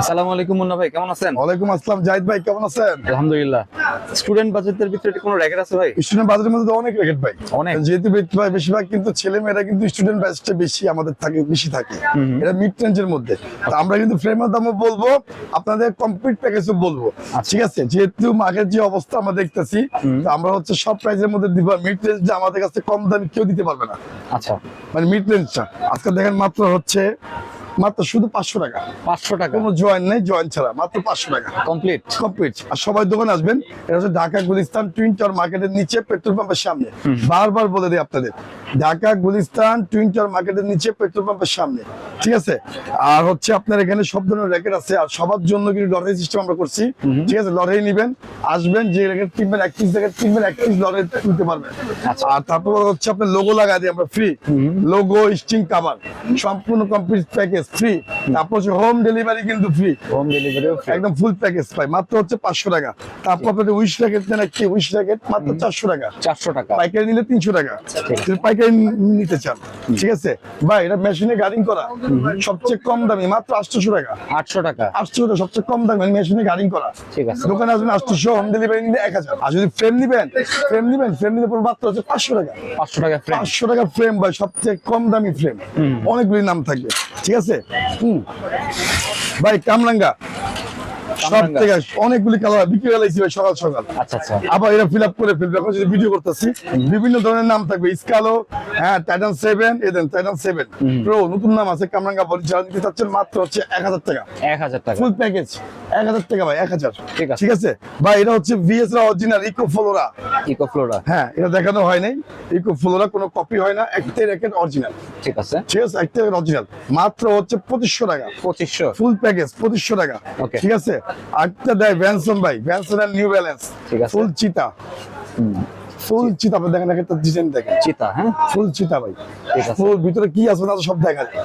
আসসালামু আলাইকুম মুন্না ভাই কেমন আছেন? ওয়ালাইকুম আসসালাম জাহিদ ভাই কেমন আছেন? আলহামদুলিল্লাহ। স্টুডেন্ট বাজেটের ভিতরে কোনো র্যাকেট আছে ভাই? স্টুডেন্ট বাজারের মধ্যে অনেক রেকেট ভাই। অনেক। যেহেতু ভাই বেশিরভাগ কিন্তু ছেলে মেয়েরা কিন্তু স্টুডেন্ট ব্যাচটা বেশি আমাদের থাকে বেশি থাকে। এটা মিড রেঞ্জের মধ্যে। তো আমরা কিন্তু ফ্রেমের দামও বলব আপনাদের কমপ্লিট প্যাকেজও বলব। ঠিক আছে? যেহেতু মার্কেট যে অবস্থা আমরা দেখতেছি তো আমরা হচ্ছে সব প্রাইসের মধ্যে দিব। মিড রেঞ্জটা আমাদের কাছে কম দামে কেউ দিতে পারবে না। আচ্ছা। মানে মিড রেঞ্জটা আজকে দেখেন মাত্র হচ্ছে মাত্র শুধু পাঁচশো টাকা। পাঁচশো টাকা। কোনো জয়েন নেই জয়েন ছাড়া মাত্র পাঁচশো টাকা। কমপ্লিট কমপ্লিট আর সবাই দোকান আসবেন এটা হচ্ছে ঢাকা গুলিস্তান টুইন টাওয়ার মার্কেটের নিচে পেট্রোল পাম্পের সামনে। বারবার বলে দিই আপনাদের ঢাকা গুলিস্তান টুইন টাওয়ার মার্কেটের নিচে পেট্রোল পাম্পের সামনে। ঠিক আছে? আর হচ্ছে আপনার এখানে সব ধরনের র্যাকেট আছে আর সবার জন্য কিন্তু লটারি সিস্টেম আমরা করছি। ঠিক আছে? লটারি নিবেন আসবেন যে র্যাকেট কিনবেন এক পিস র্যাকেট কিনবেন এক পিস লটারি তুলতে পারবেন। আচ্ছা। আর তারপর হচ্ছে আপনার লোগো লাগাই দিই আমরা ফ্রি লোগো স্টিং কাভার সম্পূর্ণ কমপ্লিট প্যাকেজ ফ্রি তারপর হচ্ছে হোম ডেলিভারি কিন্তু ফ্রি হোম ডেলিভারি একদম ফুল প্যাকেজ পাই মাত্র হচ্ছে পাঁচশো টাকা। তারপর আপনাদের উইশ র্যাকেট নেন একটি উইশ র্যাকেট মাত্র চারশো টাকা। চারশো টাকা। পাইকারি নিলে তিনশো টাকা। নিতে চান ঠিক আছে? ভাই এটা মেশিনে গার্ডিং করা। সবচেয়ে কম দামি মাত্র আটশোশো টাকা। আটশো টাকা। আটশো টাকা সবচেয়ে কম দামি মেশিনে গার্ডিং করা। ঠিক আছে। দোকানে আসবেন আটশোশো হোম ডেলিভারি নিলে এক হাজার। আর যদি ফ্রেম নিবেন ফ্রেম নিবেন ফ্রেম নিলে পর মাত্র হচ্ছে পাঁচশো টাকা। পাঁচশো টাকা ফ্রেম পাঁচশো টাকা ফ্রেম ভাই সবচেয়ে কম দামি ফ্রেম অনেকগুলি নাম থাকবে ঠিক আছে? হুম। ভাই কামরাঙ্গা সব থেকে অনেকগুলি কালার বিক্রি ভাই সকাল সকাল। আচ্ছা আচ্ছা। আবার এরা ফিল আপ করে ফেলবে। এখন যদি ভিডিও করতেছি বিভিন্ন ধরনের নাম থাকবে। স্কালো হ্যাঁ টাইটান সেভেন এদেন টাইটান সেভেন প্রো নতুন নাম আছে কামরাঙ্গা বলি যারা নিতে চাচ্ছেন মাত্র হচ্ছে এক হাজার টাকা। এক হাজার টাকা। ফুল প্যাকেজ এক হাজার টাকা ভাই এক হাজার। ঠিক আছে। ভাই এটা হচ্ছে VS original eco flora eco flora হ্যাঁ এটা দেখানো হয় নাই। ইকো ফ্লোরা কোনো কপি হয় না। একটাই র্যাকেট অরিজিনাল ঠিক আছে। ঠিক আছে একটাই অরিজিনাল মাত্র হচ্ছে পঁচিশশো টাকা। পঁচিশশো। ফুল প্যাকেজ পঁচিশশো টাকা. ঠিক আছে? আরেকটা দেয় ভ্যানসন ভাই। ভ্যানসন আর নিউ ব্যালেন্স ঠিক আছে। ফুল চিতা। ফুল চিতা আপনি দেখেন একটা ডিজাইন দেখেন। চিতা হ্যাঁ? ফুল চিতা ভাই। ফুল ভিতরে কি আছে না সব দেখা যায়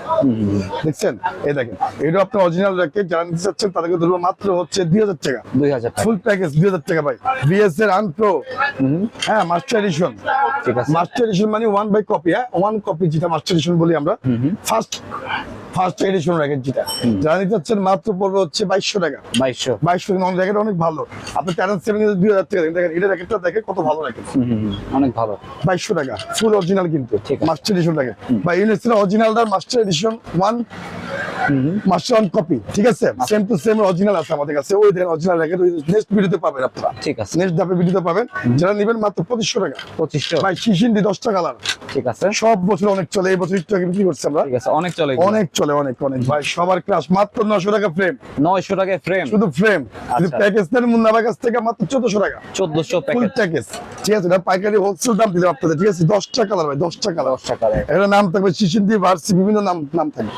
দেখছেন? এই দেখেন এটা আপনার অরিজিনাল র্যাকেট যারা নিতে চাচ্ছেন তাদেরকে ধরবো মাত্র হচ্ছে দুই হাজার টাকা। দুই হাজার ফুল প্যাকেজ দুই হাজার টাকা ভাই। বিএস এর আনপ্রো হ্যাঁ মাস্টার এডিশন ঠিক আছে। মাস্টার এডিশন মানে ওয়ান বাই কপি হ্যাঁ? ওয়ান কপি যেটা মাস্টার এডিশন বলি আমরা। ফার্স্ট ফার্স্ট এডিশন র্যাকেট যেটা। যারা নিতে চাচ্ছেন মাত্র পড়বে হচ্ছে বাইশশো টাকা। বাইশশো। বাইশশো টাকা র্যাকেট অনেক ভালো। আপনি টাটান সেভেন দুই হাজার টাকা দেখেন। এটা র্যাকেটটা দেখে কত ভালো র্যাকেট অনেক ভালো। বাইশশো টাকা ফুল অরিজিনাল কিন্তু। মাস্টার এডিশন র্যাকেট বা ইউনিভার্সিটির অরিজিনালটার master edition one master one copy ঠিক আছে? সেম টু সেম অরিজিনাল আছে আমাদের কাছে। ওই দেখেন অরিজিনাল র্যাকেট নেক্সট ভিডিওতে পাবেন আপনারা। ঠিক আছে। নেক্সট ধাপে ভিডিওতে পাবেন। যারা নেবেন মাত্র পঁচিশশো টাকা। পঁচিশশো। ভাই শিশিন্ডি দশটা কালার ঠিক আছে? সব বছর অনেক চলে এই বছর একটু আগে বিক্রি করছি আমরা। ঠিক আছে অনেক চলে অনেক চলে অনেক অনেক। ভাই সবার ক্লাস মাত্র নশো টাকা ফ্রেম নয়শো টাকায় ফ্রেম শুধু ফ্রেম আচ্ছা। প্যাকেজ মুন্নাবার কাছ থেকে মাত্র চোদ্দশো টাকা। চোদ্দশো ফুল প্যাকেজ ঠিক আছে এটা পাইকারি হোলসেল দাম দিলাম আপনাদের ঠিক আছে? দশটা কালার ভাই দশটা কালার দশ টাকার এটা নাম থাকবে শিশিন্দি ভার্সি বিভিন্ন নাম নাম থাকবে।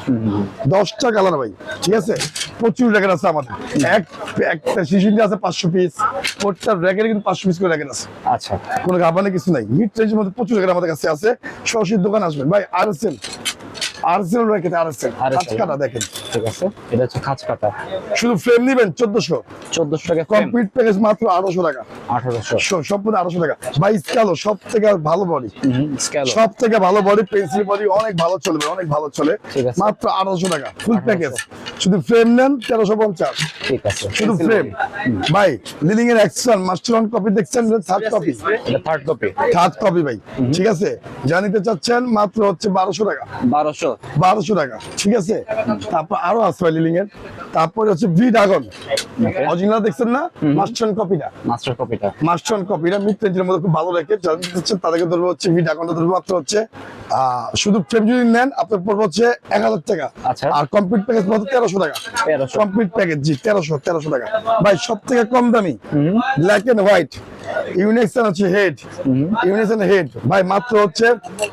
দশটা কালার ভাই ঠিক আছে? প্রচুর র্যাকেট আছে আমাদের। এক একটা শিশিন্দি আছে পাঁচশো পিস প্রত্যেকটা র্যাকেটে কিন্তু পাঁচশো পিস করে র্যাকেট আছে। আচ্ছা। কোনো গাবানে কিছু নাই। মিড রেঞ্জের মধ্যে প্রচুর র্যাকেট আমাদের কাছে আছে। সরাসরি দোকান আসবেন। ভাই R S L R S L racket R S L দেখেন। ঠিক আছে এটা হচ্ছে খাঁচ কাটা। শুধু ফ্রেম নিবেন চোদ্দশো। চোদ্দশো টাকা কমপ্লিট প্যাকেজ মাত্র আঠারোশো টাকা। আঠারোশো। স- সম্পূর্ণ আঠারোশো টাকা। বাইশ কালো সব থেকে ভালো বডি স্কেল সব থেকে ভালো বডি পেন্সিল বডি অনেক ভালো চলবে অনেক ভালো চলে। মাত্র আঠারোশো টাকা। ফুল প্যাকেজ শুধু ফ্রেম নেন তেরোশো পঞ্চাশ। ঠিক আছে। শুধু ফ্রেম ভাই লিডিং এর অ্যাকশন মাস্টার ওয়ান কপি দেখছেন থার্ড কপি এটা থার্ড কপি থার্ড কপি ভাই। ঠিক আছে? জানিতে চাচ্ছেন মাত্র হচ্ছে বারোশো টাকা। বারোশো। বারোশো টাকা। ঠিক আছে? তারপর আরও আছে লিলিং এর। তারপরে হচ্ছে ভি ড্রাগন অরিজিনাল দেখছেন না? মাস্টার কপিটা মাস্টার কপিটা মাস্টার কপি এটা মিড রেঞ্জের মধ্যে খুব ভালো রেখে যারা তাদেরকে ধরবো হচ্ছে ভি ড্রাগনটা ধরবো মাত্র হচ্ছে শুধু ফ্রেম যদি নেন আপনার পড়বে হচ্ছে এক হাজার টাকা। আচ্ছা। আর কমপ্লিট প্যাকেজ মাত্র তেরোশো টাকা। কমপ্লিট প্যাকেজ জি তেরোশো তেরোশো টাকা। ভাই সব থেকে কম দামি। ব্ল্যাক এন্ড হোয়াইট ইউনিক্সন হচ্ছে হেড ইউনিক্সন হেড ভাই মাত্র হচ্ছে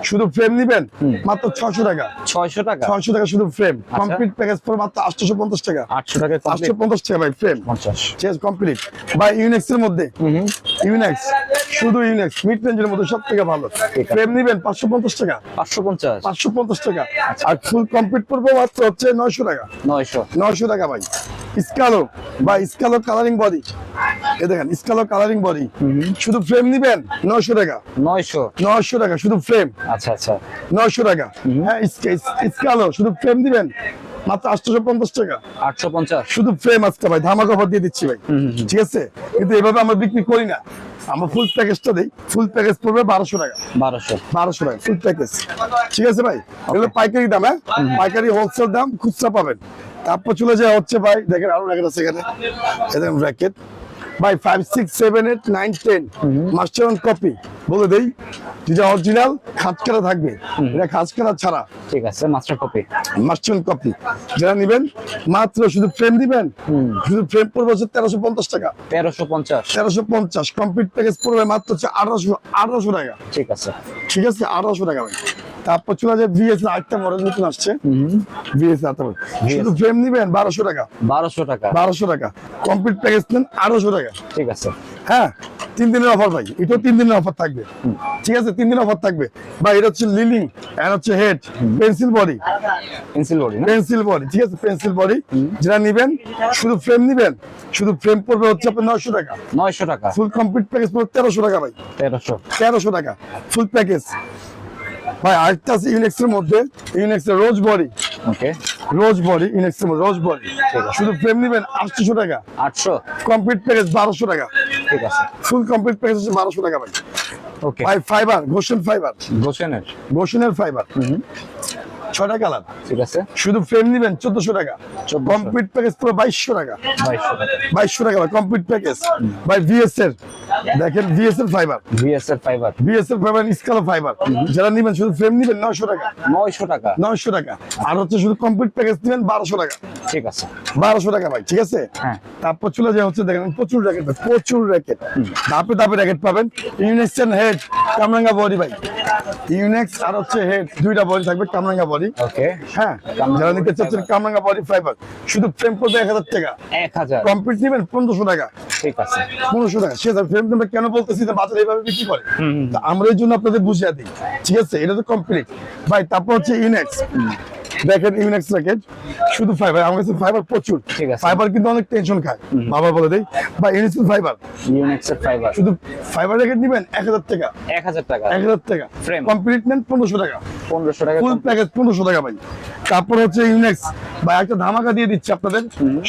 শুধু ফ্রেম নিবেন মাত্র ছশো টাকা। ছয়শো টাকা? ছয়শো টাকা শুধু ফ্রেম কমপ্লিট প্যাকেজ মাত্র আটশোশো পঞ্চাশ টাকা। আটশো টাকা আটশো পঞ্চাশ টাকা ভাই ফ্রেম পঞ্চাশ। চেঞ্জ কমপ্লিট বা ইউনেক্স এর মধ্যে। ইউনেক্স শুধু ইউনেক্স মিড রেঞ্জের মধ্যে সব থেকে ভালো ফ্রেম নিবেন পাঁচশো পঞ্চাশ টাকা। পাঁচশো পঞ্চাশ পাঁচশো পঞ্চাশ টাকা আর ফুল কমপ্লিট করব মাত্র হচ্ছে নয়শো টাকা। নয়শো। নয়শো টাকা ভাই। স্কালো বা স্কালো কালারিং বডি এ দেখেন স্কালো কালারিং বডি শুধু ফ্রেম নিবেন নয়শো টাকা। নয়শো। নয়শো টাকা শুধু ফ্রেম আচ্ছা আচ্ছা। নয়শো টাকা। হ্যাঁ স্কালো শুধু ফ্রেম দিবেন মাত্র আটশো পঞ্চাশ টাকা। আটশো পঞ্চাশ। শুধু ফ্রেম আজকে ভাই ধামাকা অফার দিয়ে দিচ্ছি ভাই। ঠিক আছে? কিন্তু এভাবে আমরা বিক্রি করি না। আমরা ফুল প্যাকেজটা দিই। ফুল প্যাকেজ পড়বে বারোশো টাকা। বারোশো। বারোশো টাকা ফুল প্যাকেজ ঠিক আছে ভাই? এগুলো পাইকারি দাম হ্যাঁ? পাইকারি হোলসেল দাম খুচরা পাবেন। তারপর চলে যায় হচ্ছে ভাই দেখেন আরও র্যাকেট আছে এখানে। র্যাকেট ভাই five six seven eight nine ten master one copy বলে দেই যেটা অরিজিনাল খাঁচকারা থাকবে। এটা খাঁচকারা ছাড়া। ঠিক আছে মাস্টার কপি মাস্টার কপি যারা নিবেন মাত্র শুধু ফ্রেম দিবেন। শুধু ফ্রেম পড়বে হচ্ছে তেরোশো পঞ্চাশ টাকা। তেরোশো পঞ্চাশ। তেরোশো পঞ্চাশ। কমপ্লিট প্যাকেজ পড়বে মাত্র হচ্ছে আঠারোশো আঠারোশো টাকা। ঠিক আছে। ঠিক আছে? আঠারোশো টাকা ভাই। তারপর চলে যায় ভিএস আরেকটা মডেল নতুন আসছে। ভিএস তারপর শুধু ফ্রেম নিবেন বারোশো টাকা। বারোশো টাকা। বারোশো টাকা। কমপ্লিট প্যাকেজ নেন আঠারোশো টাকা। ঠিক আছে। হ্যাঁ তিন দিনের অফার ভাই। এটাও তিন দিনের অফার থাকবে। ঠিক আছে তিন দিনের অফার থাকবে। ভাই এটা হচ্ছে লিলিং হচ্ছে head pencil body pencil body pencil body ঠিক আছে পেন্সিল বডি যেটা নিবেন শুধু ফ্রেম নিবেন শুধু ফ্রেম পড়বে হচ্ছে আপনার নয়শো টাকা। নয়শো টাকা। ফুল কমপ্লিট প্যাকেজ পড়বে তেরোশো টাকা ভাই। তেরোশো। তেরোশো টাকা। ফুল প্যাকেজ ভাই আরেকটা আছে ইউনেক্স এর মধ্যে। ইউনেক্স এর rose body. Okay. Rose body Yonex এর মধ্যে রোজ বডি। শুধু ফ্রেম নিবেন আটশোশো টাকা। আটশো? কমপ্লিট প্যাকেজ বারোশো টাকা। ঠিক আছে। ফুল কমপ্লিট প্যাকেজ হচ্ছে বারোশো টাকা ভাই। ওকে। ভাই ফাইবার ঘোষণ ফাইবার গোসেনের ঘোষণের ফাইবার ছটা কালার ঠিক আছে। শুধু ফ্রেম নিবেন চোদ্দশো টাকা। 1400 কমপ্লিট প্যাকেজ পুরো বাইশশো টাকা। বাইশশো টাকা। বাইশশো টাকা ভাই কমপ্লিট প্যাকেজ ভাই ভিএস এর দেখেন BSL fibre BSL fibre BSL fibre is equal fibre যারা নিবেন শুধু ফ্রেম নিবেন নয়শো টাকা। নয়শো টাকা। নয়শো টাকা। আর হচ্ছে শুধু কমপ্লিট প্যাকেজ নিবেন 1200 টাকা। ঠিক আছে। 1200 টাকা ভাই ঠিক আছে? হ্যাঁ। তারপর চলে যায় হচ্ছে দেখেন প্রচুর র্যাকেট প্রচুর র্যাকেট ধাপে ধাপে র্যাকেট পাবেন। ইউনেক্স হেড কামরাঙ্গা বডি ভাই। ইউনেক্স আর হচ্ছে হেড দুইটা বডি থাকবে কামরাঙ্গা বডি ওকে হ্যাঁ যারা নিতে চাচ্ছেন কামরাঙ্গা। বডি ফাইবার শুধু ফ্রেম পড়বে এক হাজার টাকা। এক হাজার। কমপ্লিট নেবেন পনেরোশো টাকা। ঠিক আছে। পনেরোশো টাকা। সে ফ্রেম আমরা কেন বলতেছি? যে বাজারে এইভাবে বিক্রি করে। আমরা এই জন্য আপনাদের বুঝিয়ে দিই। ঠিক আছে? এটা তো কমপ্লিট ভাই তারপর হচ্ছে ইউনেক্স দেখেন ইউনেক্স র্যাকেট শুধু ফাইবার আমার কাছে ফাইবার প্রচুর। ঠিক আছে। ফাইবার কিন্তু অনেক টেনশন খায়। বাবা বলে দেই বা ইউনেক্স ফাইবার ইউনিক্স ফাইবার শুধু ফাইবার র্যাকেট নিবেন এক হাজার টাকা। এক হাজার টাকা। এক হাজার টাকা। Frame। কমপ্লিট নেন পনেরোশো টাকা। পনেরোশো টাকা ফুল প্যাকেজ পনেরোশো টাকা ভাই। তারপর হচ্ছে ইউনেক্স বা একটা ধামাকা দিয়ে দিচ্ছে আপনাদের।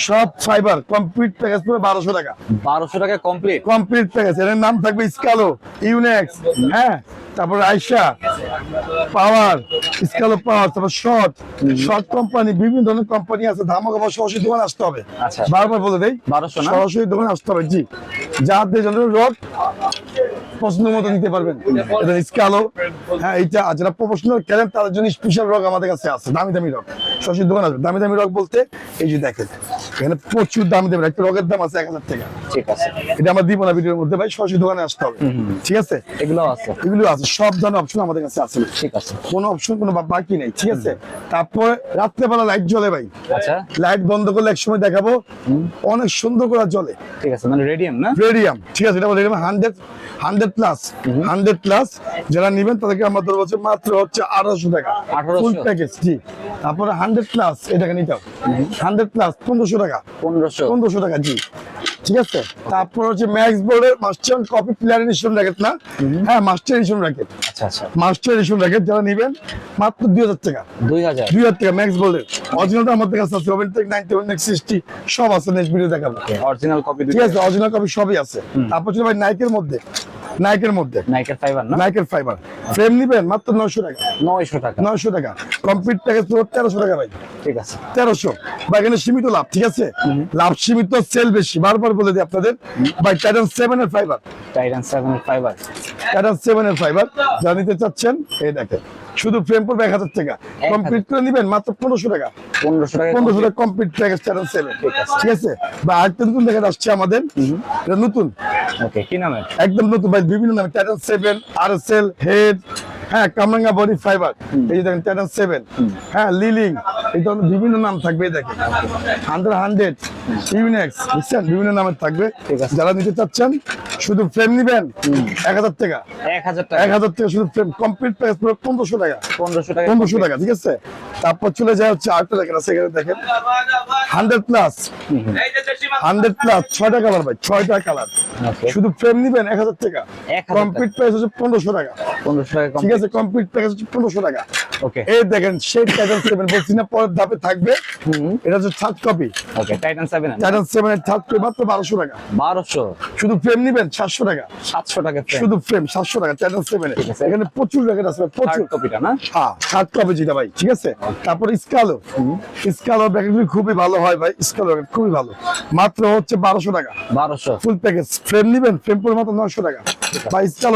সব ফাইবার কমপ্লিট প্যাকেজ পুরো বারোশো টাকা। বারোশো টাকা কমপ্লিট কমপ্লিট প্যাকেজ এর নাম থাকবে স্কালো ইউনেক্স হ্যাঁ? তারপর আইসা পাওয়ার স্কালো পাওয়ার তারপর শর্ট শর্ট কোম্পানি বিভিন্ন ধরনের কোম্পানি আছে ধামাকা বা সরাসরি দোকানে আসতে হবে। আচ্ছা। বারবার বলে দেই 1200 সরাসরি দোকানে আসতে হবে জি। জন্য রড পছন্দ মতো নিতে পারবেন। এটা স্কালো হ্যাঁ এইটা যারা প্রফেশনাল খেলেন তাদের জন্য স্পেশাল রক আমাদের কাছে আছে দামি দামি রক সরাসরি দোকান আসবে। দামি দামি রক বলতে এই যে দেখেন। এখানে প্রচুর দামি একটা দাম আছে এক হাজার টাকা। ঠিক আছে। এটা আমরা দিব না ভিডিওর মধ্যে ভাই। সরাসরি দোকানে আসতে হবে। ঠিক আছে? এগুলো আছে। এগুলো আছে। সব ধরনের অপশন আমাদের কাছে আছে। ঠিক আছে। কোনো অপশন কোনো বাকি নেই। ঠিক আছে? তারপরে রাত্রেবেলা লাইট জ্বলে ভাই। আচ্ছা। লাইট বন্ধ করলে এক সময় দেখাবো। অনেক সুন্দর করে জ্বলে। ঠিক আছে মানে রেডিয়াম না? রেডিয়াম ঠিক আছে এটা radium hundred hundred plus hundred plus যারা নিবেন তাদেরকে আমরা ধরবো মাত্র হচ্ছে আঠারোশো টাকা। 1800 ফুল প্যাকেজ জি। তারপরে হান্ড্রেড প্লাস এটাকে নিতে হবে। হান্ড্রেড প্লাস পনেরোশো টাকা। পনেরোশো। পনেরোশো টাকা জি। ঠিক আছে? তারপর হচ্ছে ম্যাক্স বোর্ডের master copy player edition racket না? হ্যাঁ মাস্টার এডিশন র্যাকেট আচ্ছা আচ্ছা। মাস্টার এডিশন র্যাকেট যারা নিবেন মাত্র দুই হাজার টাকা। দুই হাজার। দুই হাজার টাকা ম্যাক্স বোর্ডের অরিজিনালটা আমাদের কাছে আছে oven tech ninety oven sixty সব আছে নেক্সট ভিডিও দেখাবো। অরিজিনাল কপি ঠিক আছে অরিজিনাল কপি সবই আছে। তারপর ছিল ভাই নাইকের মধ্যে। নাইকের মধ্যে। নাইকের ফাইবার না? নাইকের ফাইবার ফ্রেম নিবেন মাত্র নয়শো টাকা। নয়শো টাকা। নয়শো টাকা। কমপ্লিট প্যাকেজ পুরো 1300 টাকা ভাই। ঠিক আছে। তেরোশো। ভাই এখানে সীমিত লাভ ঠিক আছে? লাভ সীমিত সেল বেশি। বারবার বলে দিই আপনাদের বাই টাইটান 7 এর fibre Titan seven fibre Titan 7 এর ফাইবার যা নিতে চাচ্ছেন এই দেখেন। শুধু ফ্রেম পড়বে এক হাজার টাকা। কমপ্লিট করে নিবেন মাত্র পনেরোশো টাকা। পনেরোশো টাকা পনেরোশো টাকা কমপ্লিট প্যাকেজ চ্যানেল সেভেন ঠিক আছে। বা আরেকটা নতুন দেখা আসছে আমাদের। এটা নতুন। ওকে কি নামের একদম নতুন ভাই বিভিন্ন নামে Titan seven R S L head হ্যাঁ কামরাঙ্গা বডি ফাইবার এই যে দেখেন টাইটান সেভেন হ্যাঁ লিলিং এই ধরনের বিভিন্ন নাম থাকবে দেখেন। হান্ড্রেড হান্ড্রেড ইউনেক্স বুঝছেন? বিভিন্ন নামের থাকবে। যারা নিতে চাচ্ছেন শুধু ফ্রেম নিবেন এক হাজার টাকা। এক হাজার টাকা। এক হাজার টাকা শুধু ফ্রেম কমপ্লিট প্রাইস পুরো পনেরোশো টাকা। পনেরোশো টাকা পনেরোশো টাকা ঠিক আছে? তারপর চলে যায় হচ্ছে আরেকটা দেখেন আছে দেখেন। হান্ড্রেড প্লাস হান্ড্রেড প্লাস ছয়টা কালার ভাই ছয়টা কালার. শুধু ফ্রেম নিবেন এক হাজার টাকা। কমপ্লিট প্রাইস হচ্ছে পনেরোশো টাকা। পনেরোশো টাকা ঠিক আছে কমপ্লিট প্যাকেজ হচ্ছে পনেরোশো টাকা। ওকে এই দেখেন সেই টাইটান সেভেন বলছি না পরের ধাপে থাকবে। এটা হচ্ছে third copy okay Titan seven Titan seven এর থার্ড কপি মাত্র বারোশো টাকা। বারোশো? শুধু ফ্রেম নিবেন সাতশো টাকা। সাতশো টাকা শুধু ফ্রেম সাতশো টাকা টাইটান সেভেন এখানে প্রচুর আছে প্রচুর। কপিটা না? হ্যাঁ থার্ড কপি যেটা ভাই ঠিক আছে? তারপর স্কালো স্কালো খুবই ভালো হয় ভাই স্কালো খুবই ভালো। মাত্র হচ্ছে বারোশো টাকা। বারোশো। ফুল প্যাকেজ ফ্রেম নিবেন? ফ্রেম মাত্র নয়শো টাকা।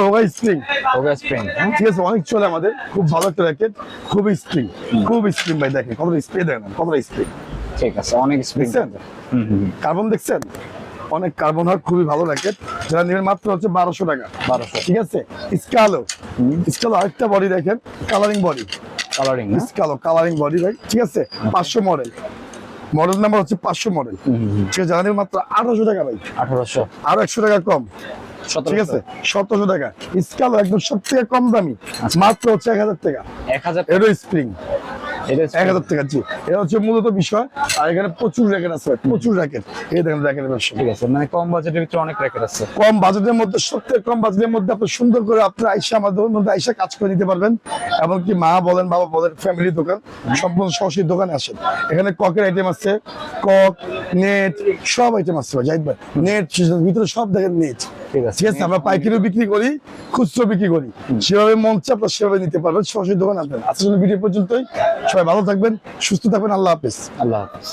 হোগা স্প্রিং ওকে স্প্রিং ঠিক আছে অনেক চলে আমাদের। খুব ভালো একটা র্যাকেট খুবই স্প্রিং খুব স্প্রিং ভাই দেখেন কতটা স্প্রে দেখেন কতটা স্প্রিং ঠিক আছে অনেক স্প্রিং কার্বন দেখছেন? অনেক কার্বন হয় খুবই ভালো র্যাকেট যারা নেবেন মাত্র হচ্ছে বারোশো টাকা। বারোশো। ঠিক আছে? স্কালো স্কালো আরেকটা বডি দেখেন কালারিং বডি কালারিং স্কালো কালারিং বডি ভাই ঠিক আছে? পাঁচশো মডেল মডেল নাম্বার হচ্ছে পাঁচশো মডেল। ঠিক আছে যারা মাত্র আঠারোশো টাকা ভাই। আঠারোশো। আরও একশো টাকা কম। ঠিক ঠিক আছে সতেরোশো টাকা। স্কালো একদম সব থেকে কম দামি। মাত্র হচ্ছে এক হাজার টাকা। এক হাজার এরো স্প্রিং এক হাজার টাকা জি। এটা হচ্ছে মূলত বিষয়। আর এখানে প্রচুর র্যাকেট আছে প্রচুর র্যাকেট এই দেখেন র্যাকেটের ব্যবসা। ঠিক আছে মানে কম বাজেটের ভিতরে অনেক র্যাকেট আছে। কম বাজেটের মধ্যে কম বাজেটের মধ্যে আপনি সুন্দর করে আপনার আইসা আমাদের মধ্যে আইসা কাজ করে নিতে পারবেন। এমনকি মা বলেন বাবা বলেন ফ্যামিলি দোকান সম্পূর্ণ সরাসরি দোকানে আসেন। এখানে ককের আইটেম আছে কক নেট সব আইটেম আছে ভাই, জাহিদ ভাই। নেট ভিতরে সব দেখেন নেট ঠিক আছে। আমরা পাইকারিও বিক্রি করি খুচরো বিক্রি করি। সেভাবে মন চাপ আপনার সেভাবে নিতে পারবেন সরাসরি দোকান আসবেন। আজকের ভিডিও পর্যন্তই। সবাই ভালো থাকবেন সুস্থ থাকবেন আল্লাহ হাফেজ। আল্লাহ হাফিজ।